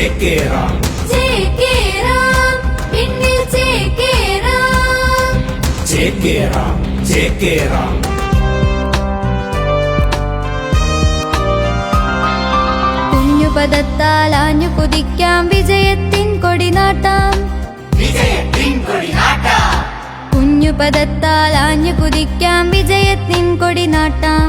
ചേക്കേറാം ചേക്കേറാം ചേക്കേറാം പിന്നിൽ ചേക്കേറാം ചേക്കേറാം ചേക്കേറാം കുഞ്ഞുപദത്താൽ ആഞ്ഞു കുതിക്കാം വിജയത്തിൻ കൊടിനാട്ടാം കുഞ്ഞുപദത്താൽ ആഞ്ഞു കുതിക്കാം വിജയത്തിൻ കൊടിനാട്ടാം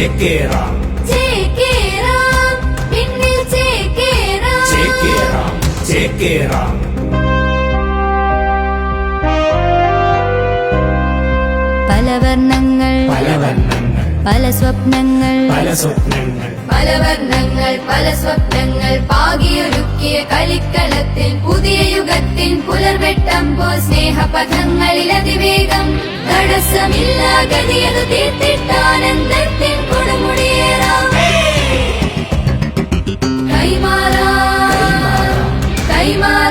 ചേക്കേറാം ചേക്കേറാം പിന്നിൽ ചേക്കേറാം ചേക്കേറാം ചേക്കേറാം പല വർണങ്ങൾ പല വർണങ്ങൾ. പല സ്വപ്നങ്ങൾ പല സ്വപ്നങ്ങൾ. പല വർണങ്ങൾ പല സ്വപ്നങ്ങൾ. പാകിയൊരുക്കിയ കളിക്കളത്തിൽ പുതിയ യുഗത്തിൻ പുലർവെട്ടമ്പോൾ സ്നേഹപഥങ്ങളിൽ അതിവേഗം തടസ്സമില്ലാ ഗതിയത് തീർത്തിട്ടാനന്ദത്തിൻ கைமாறா கைமாறா.